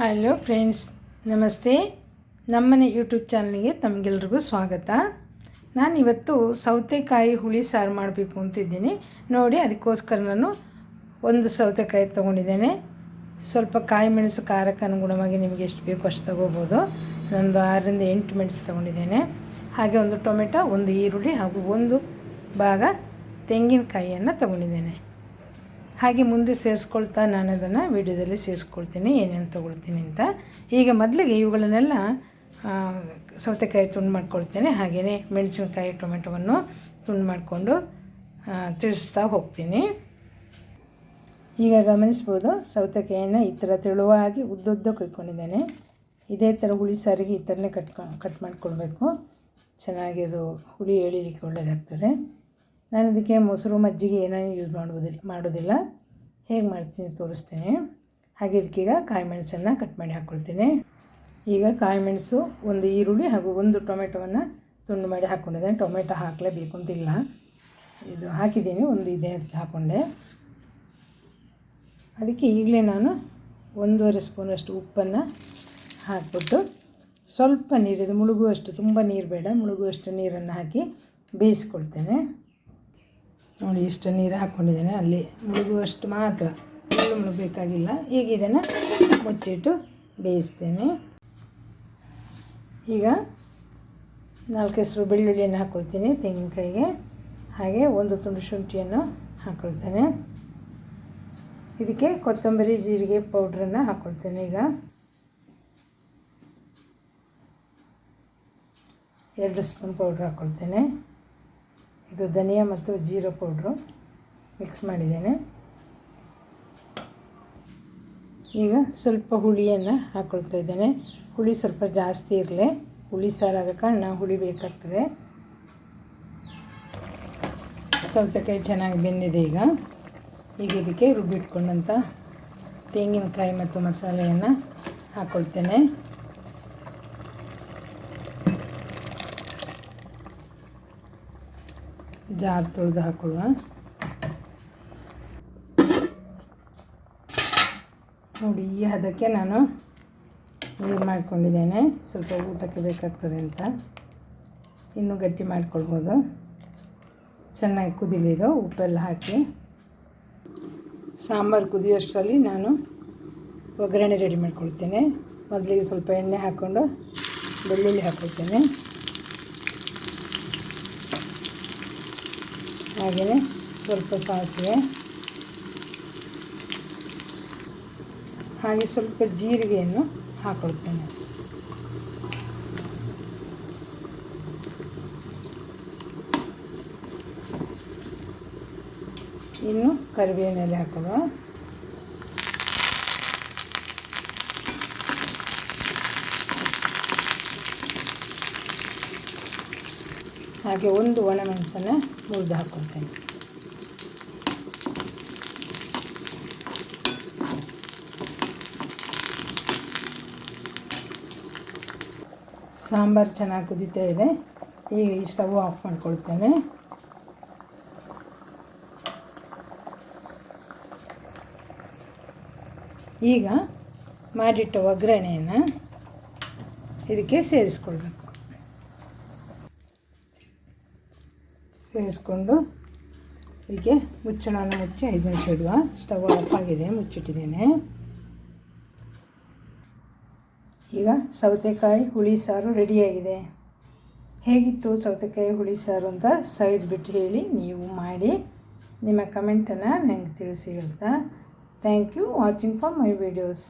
Hello friends, ನಮಸ್ತೆ. ನಮ್ಮನೆ YouTube ಚಾನಲ್ಗೆ ತಮಗೆಲ್ರಿಗೂ ಸ್ವಾಗತ. ನಾನಿವತ್ತು ಸೌತೆಕಾಯಿ ಹುಳಿ ಸಾರು ಮಾಡಬೇಕು ಅಂತಿದ್ದೀನಿ. ನೋಡಿ, ಅದಕ್ಕೋಸ್ಕರ ನಾನು ಒಂದು ಸೌತೆಕಾಯಿ ತೊಗೊಂಡಿದ್ದೇನೆ. ಸ್ವಲ್ಪ ಕಾಯಿ ಮೆಣಸು ಖಾರಕ್ಕೆ ಅನುಗುಣವಾಗಿ ನಿಮಗೆ ಎಷ್ಟು ಬೇಕೋ ಅಷ್ಟು ತೊಗೋಬೋದು. ನಂದು ಆರರಿಂದ ಎಂಟು ಮೆಣಸು ತೊಗೊಂಡಿದ್ದೇನೆ. ಹಾಗೆ ಒಂದು ಟೊಮೆಟೊ, ಒಂದು ಈರುಳ್ಳಿ ಹಾಗೂ ಒಂದು ಭಾಗ ತೆಂಗಿನಕಾಯಿಯನ್ನು ತೊಗೊಂಡಿದ್ದೇನೆ. ಹಾಗೆ ಮುಂದೆ ಸೇರಿಸ್ಕೊಳ್ತಾ ನಾನು ಅದನ್ನು ವಿಡಿಯೋದಲ್ಲಿ ಸೇರಿಸ್ಕೊಳ್ತೀನಿ, ಏನೇನು ತೊಗೊಳ್ತೀನಿ ಅಂತ. ಈಗ ಮೊದಲಿಗೆ ಇವುಗಳನ್ನೆಲ್ಲ ಸೌತೆಕಾಯಿ ತುಂಡು ಮಾಡ್ಕೊಳ್ತೇನೆ, ಹಾಗೆಯೇ ಮೆಣಸಿನಕಾಯಿ, ಟೊಮೆಟೊವನ್ನು ತುಂಡು ಮಾಡಿಕೊಂಡು ತಿಳಿಸ್ತಾ ಹೋಗ್ತೀನಿ. ಈಗ ಗಮನಿಸ್ಬೋದು, ಸೌತೆಕಾಯಿಯನ್ನು ಈ ಥರ ತೆಳುವಾಗಿ ಉದ್ದುದ್ದ ಕೊಯ್ಕೊಂಡಿದ್ದೇನೆ ಇದೇ ಥರ ಹುಳಿ ಸಾರಿಗೆ ಈ ಥರನೇ ಕಟ್ಕೊ, ಕಟ್ ಮಾಡ್ಕೊಳ್ಬೇಕು. ಚೆನ್ನಾಗಿ ಅದು ಹುಳಿ ಎಳಿಲಿಕ್ಕೆ ಒಳ್ಳೆಯದಾಗ್ತದೆ ನಾನು ಇದಕ್ಕೆ ಮೊಸರು, ಮಜ್ಜಿಗೆ ಏನೇನು ಯೂಸ್ ಮಾಡುವುದಿಲ್ಲ. ಮಾಡೋದಿಲ್ಲ ಹೇಗೆ ಮಾಡ್ತೀನಿ ತೋರಿಸ್ತೀನಿ. ಹಾಗೆ ಇದಕ್ಕೀಗ ಕಾಯಿ ಮೆಣಸನ್ನು ಕಟ್ ಮಾಡಿ ಹಾಕ್ಕೊಳ್ತೀನಿ ಈಗ ಕಾಯಿ ಮೆಣಸು ಒಂದು ಈರುಳ್ಳಿ ಹಾಗೂ ಒಂದು ಟೊಮೆಟೊವನ್ನು ತುಂಡು ಮಾಡಿ ಹಾಕ್ಕೊಂಡಿದ್ದೇನೆ ಟೊಮೆಟೊ ಹಾಕಲೇಬೇಕು ಅಂತಿಲ್ಲ ಇದು ಹಾಕಿದ್ದೀನಿ, ಒಂದು ಇದೆ ಅದಕ್ಕೆ ಹಾಕ್ಕೊಂಡೆ ಅದಕ್ಕೆ ಈಗಲೇ ನಾನು ಒಂದೂವರೆ ಸ್ಪೂನಷ್ಟು ಉಪ್ಪನ್ನು ಹಾಕ್ಬಿಟ್ಟು ಸ್ವಲ್ಪ ನೀರಿದು. ಮುಳುಗುವಷ್ಟು, ತುಂಬ ನೀರು ಬೇಡ, ಮುಳುಗುವಷ್ಟು ನೀರನ್ನು ಹಾಕಿ ಬೇಯಿಸ್ಕೊಳ್ತೇನೆ. ನೋಡಿ ಇಷ್ಟು ನೀರು ಹಾಕ್ಕೊಂಡಿದ್ದೇನೆ. ಅಲ್ಲಿ ಮುಳುಗುವಷ್ಟು ಮಾತ್ರ ಮುಳು ಮುಳುಗಬೇಕಾಗಿಲ್ಲ. ಈಗ ಇದನ್ನು ಮುಚ್ಚಿಟ್ಟು ಬೇಯಿಸ್ತೇನೆ. ಈಗ ನಾಲ್ಕು ಹೆಸರು ಬೆಳ್ಳುಳ್ಳಿಯನ್ನು ಹಾಕ್ಕೊಳ್ತೀನಿ ತೆಂಗಿನಕಾಯಿಗೆ. ಹಾಗೆ ಒಂದು ತುಂಡು ಶುಂಠಿಯನ್ನು ಹಾಕ್ಕೊಳ್ತೇನೆ. ಇದಕ್ಕೆ ಕೊತ್ತಂಬರಿ ಜೀರಿಗೆ ಪೌಡ್ರನ್ನು ಹಾಕ್ಕೊಳ್ತೇನೆ ಈಗ. ಎರಡು ಸ್ಪೂನ್ ಪೌಡ್ರ್ ಹಾಕ್ಕೊಳ್ತೇನೆ. ಇದು ಧನಿಯಾ ಮತ್ತು ಜೀರಾ ಪೌಡ್ರು ಮಿಕ್ಸ್ ಮಾಡಿದ್ದೇನೆ. ಈಗ ಸ್ವಲ್ಪ ಹುಳಿಯನ್ನು ಹಾಕ್ಕೊಳ್ತಾ ಇದ್ದೇನೆ. ಹುಳಿ ಸ್ವಲ್ಪ ಜಾಸ್ತಿ ಇರಲಿ. ಹುಳಿ ಸಾರಾದ ಕಾರಣ ಹುಳಿ ಬೇಕಾಗ್ತದೆ. ಸೌತೆಕಾಯಿ ಚೆನ್ನಾಗಿ ಬೆಂದಿದೆ ಈಗ. ಈಗ ಇದಕ್ಕೆ ರುಬ್ಬಿಟ್ಕೊಂಡಂಥ ತೆಂಗಿನಕಾಯಿ ಮತ್ತು ಮಸಾಲೆಯನ್ನು ಹಾಕ್ಕೊಳ್ತೇನೆ ಜಾರ್ ತೊಳೆದು ಹಾಕೊಳ್ಳುವ ನೋಡಿ, ಈ ಹದಕ್ಕೆ ನಾನು ನೀರು ಮಾಡ್ಕೊಂಡಿದ್ದೇನೆ. ಸ್ವಲ್ಪ ಊಟಕ್ಕೆ ಬೇಕಾಗ್ತದೆ ಅಂತ. ಇನ್ನೂ ಗಟ್ಟಿ ಮಾಡ್ಕೊಳ್ಬೋದು. ಚೆನ್ನಾಗಿ ಕುದಿಲಿದು, ಉಪ್ಪೆಲ್ಲ ಹಾಕಿ. ಸಾಂಬಾರು ಕುದಿಯೋಷ್ಟರಲ್ಲಿ ನಾನು ಒಗ್ಗರಣೆ ರೆಡಿ ಮಾಡ್ಕೊಳ್ತೇನೆ. ಮೊದಲಿಗೆ ಸ್ವಲ್ಪ ಎಣ್ಣೆ ಹಾಕ್ಕೊಂಡು, ಬೆಳ್ಳುಳ್ಳಿ ಹಾಕ್ಕೊಳ್ತೇನೆ. ಹಾಗೆಯೇ ಸ್ವಲ್ಪ ಸಾಸಿವೆ. ಹಾಗೆ ಸ್ವಲ್ಪ ಜೀರಿಗೆಯನ್ನು ಹಾಕೊಳ್ತೇನೆ. ಇನ್ನು ಕರಿಬೇವಿನ ಎಲೆ ಹಾಕೊಳ್ಳುವ ಹಾಗೆ ಒಂದು ಒಣಮೆಣಸನ್ನು ಮುರಿದು ಹಾಕ್ಕೊಳ್ತೇನೆ ಸಾಂಬಾರು ಚೆನ್ನಾಗಿ ಕುದೀತಾ ಇದೆ. ಈಗ ಈ ಸ್ಟವ್ ಆಫ್ ಮಾಡ್ಕೊಳ್ತೇನೆ. ಈಗ ಮಾಡಿಟ್ಟ ಒಗ್ಗರಣೆಯನ್ನು ಇದಕ್ಕೆ ಸೇರಿಸ್ಕೊಳ್ಬೇಕು. ಸೇರಿಸ್ಕೊಂಡು ಇದಕ್ಕೆ ಮುಚ್ಚಳನ ಮುಚ್ಚಿ ಐದು ನಿಮಿಷ ಇಡುವ ಸ್ಟವ್ ಆಫ್ ಆಗಿದೆ, ಮುಚ್ಚಿಟ್ಟಿದ್ದೇನೆ. ಈಗ ಸೌತೆಕಾಯಿ, ಹುಳಿ ಸಾರು ರೆಡಿಯಾಗಿದೆ ಹೇಗಿತ್ತು ಸೌತೆಕಾಯಿ, ಹುಳಿ ಸಾರು ಅಂತ ಸೈಡ್ ಬಿಟ್ಟು ಹೇಳಿ ನೀವು ಮಾಡಿ ನಿಮ್ಮ ಕಮೆಂಟನ್ನು ನನಗೆ ತಿಳಿಸಿ ಹೇಳ್ತಾ. Thank you watching for my videos